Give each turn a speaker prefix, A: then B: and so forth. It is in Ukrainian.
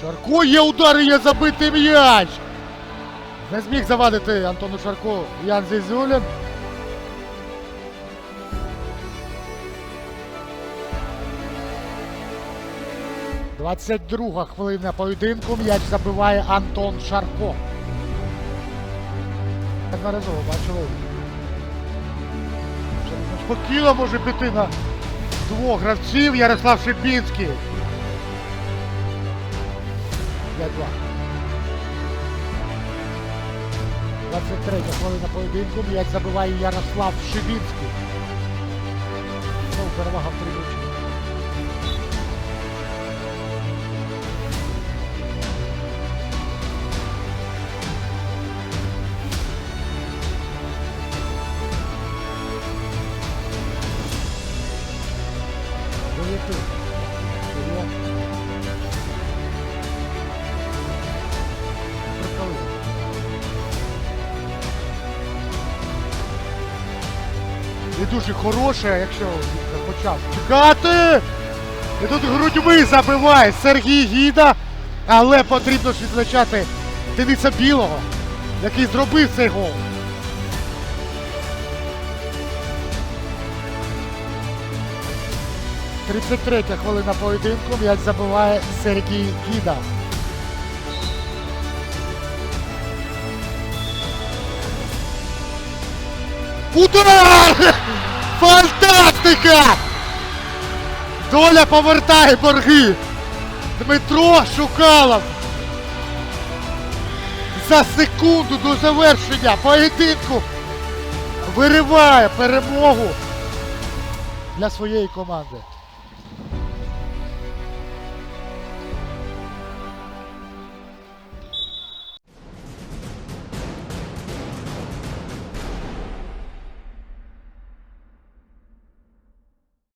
A: Шарко є удар і є забитий м'яч. Не зміг завадити Антону Шарко Ян Зізюлін. Двадцять друга хвилина поєдинку. М'яч забиває Антон Шарко. Неодноразово бачили. Спокійно може піти на двох гравців Ярослав Шибінський. 5-2. Двадцять третя хвилина поєдинку. М'яч забиває Ярослав Шибінський. Знову перевага в три м'ячі. Дев'яти. І дуже хороше, якщо він почав чекати. І тут грудьми забиває Сергій Гіда. Але потрібно ж відзначати Дениса Білого, який зробив цей гол. Тридцять третя хвилина поєдинку, м'яч забиває Сергій Гіда. Удар! Фантастика! Доля повертає борги. Дмитро Шукалов. За секунду до завершення поєдинку вириває перемогу для своєї команди.